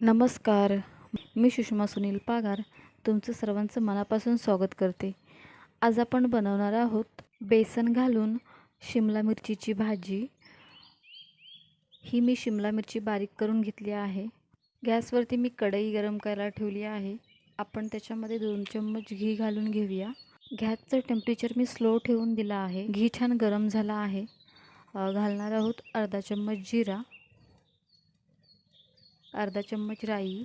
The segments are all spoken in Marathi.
नमस्कार. मी सुषमा सुनील पागार. तुमचं सर्वांचं मनापासून स्वागत करते. आज आपण बनवणार आहोत बेसन घालून शिमला मिरचीची भाजी. ही मी शिमला मिरची बारीक करून घेतली आहे. गॅसवरती मी कढई गरम करायला ठेवली आहे. आपण त्याच्यामध्ये दोन चम्मच घी घालून घेऊया. गॅसचं टेम्परेचर मी स्लो ठेवून दिलं आहे. घी छान गरम झाला आहे. घालणार आहोत अर्धा चम्मच जिरा. अर्धा चम्मच राई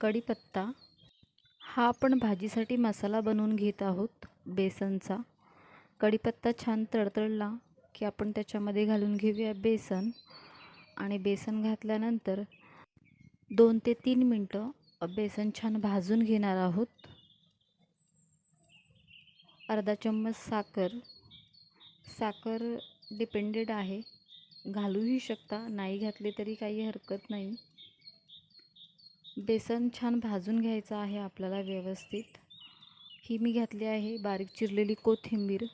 कढीपत्ता. हा आपण भाजीसाठी मसाला बनवून घेत आहोत बेसनचा. कढीपत्ता छान तडतडला की आपण त्याच्यामध्ये घालून घेऊया बेसन आणि बेसन घातल्यानंतर दोन ते तीन मिनटं बेसन छान भाजून घेणार आहोत. अर्धा चम्मच साखर. साखर डिपेंडेड आहे. घालूही शकता. नाही घातले तरी काही हरकत नाही. बेसन छान भाजून घ्यायचं आहे आपल्याला व्यवस्थित. ही मी घातली आहे बारीक चिरलेली कोथिंबीर.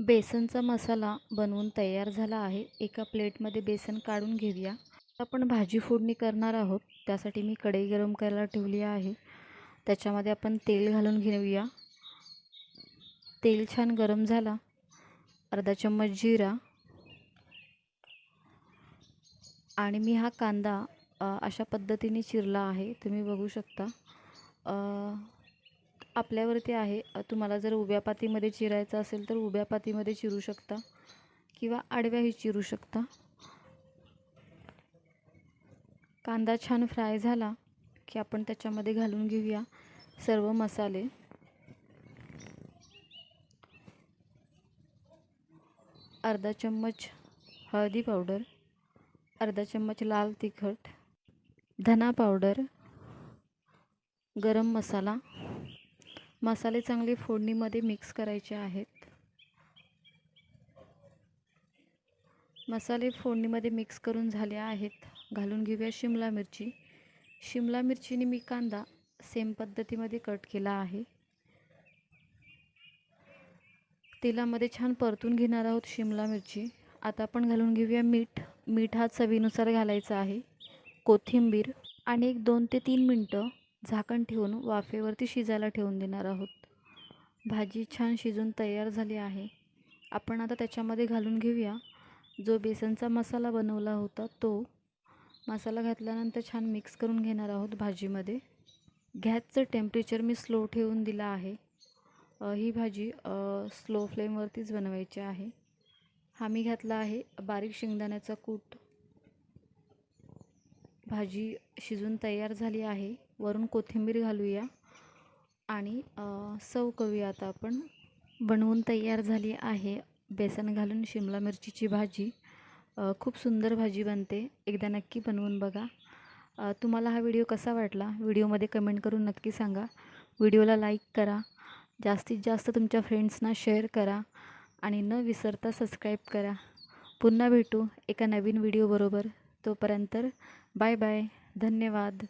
बेसनचा मसाला बनवून तयार झाला आहे. एका प्लेटमध्ये बेसन काढून घेऊया. आपण भाजी फोडणी करणार आहोत. त्यासाठी मी कढई गरम करायला ठेवली आहे. त्याच्यामध्ये आपण तेल घालून घेऊया. तेल छान गरम झाला. अर्धा चम्मच जिरा. आणि मी हा कांदा अशा पद्धतीने चिरला आहे. तुम्ही बघू शकता. आपल्यावरती आहे. तुम्हाला जर उभ्या पातीमध्ये चिरायचं असेल तर उभ्या पातीमध्ये चिरू शकता किंवा आडव्याही चिरू शकता. कांदा छान फ्राय झाला की आपण त्याच्यामध्ये घालून घेऊया सर्व मसाले. अर्धा चम्मच हळदी पावडर. अर्धा चम्मच लाल तिखट धना पावडर गरम मसाला. मसाले चांगले फोडणीमध्ये मिक्स करायचे आहेत. मसाले फोडणीमध्ये मिक्स करून झाले आहेत. घालून घेऊया शिमला मिरची. शिमला मिरचीने मी कांदा सेम पद्धतीमध्ये कट केला आहे. तेलामध्ये छान परतून घेणार आहोत शिमला मिरची. आता आपण घालून घेऊया मीठ. मीठ हा चवीनुसार घालायचा आहे. कोथिंबीर आणि एक दोन ते तीन मिनटं झाकण ठेवून वाफेवरती शिजायला ठेवून देणार आहोत. भाजी छान शिजून तयार झाली आहे. आपण आता त्याच्यामध्ये घालून घेऊया. जो बेसनचा मसाला बनवला होता तो मसाला घातल्यानंतर छान मिक्स करून घेणार आहोत भाजीमध्ये. गॅसचं टेम्परेचर मी स्लो ठेवून दिलं आहे. ही भाजी स्लो फ्लेमवरतीच बनवायची आहे. हा मी घातला आहे बारीक शेंगदाण्याचा कूट. भाजी शिजून तयार झाली आहे. वरून कोथिंबीर घालूया आणि सव करूया आता आपण. बनवून तयार झाली आहे. बेसन घालून शिमला मिरचीची भाजी. खूप सुंदर भाजी बनते. एकदा नक्की बनवून बघा. तुम्हाला हा व्हिडिओ कसा वाटला? व्हिडिओमध्ये कमेंट करून नक्की सांगा. व्हिडिओला लाईक करा. जास्तीत जास्त तुमच्या फ्रेंड्सना शेअर करा. आणि न विसरता सबस्क्राईब करा. पुन्हा भेटू एका नवीन व्हिडिओबरोबर तोपर्यंत बाय बाय धन्यवाद.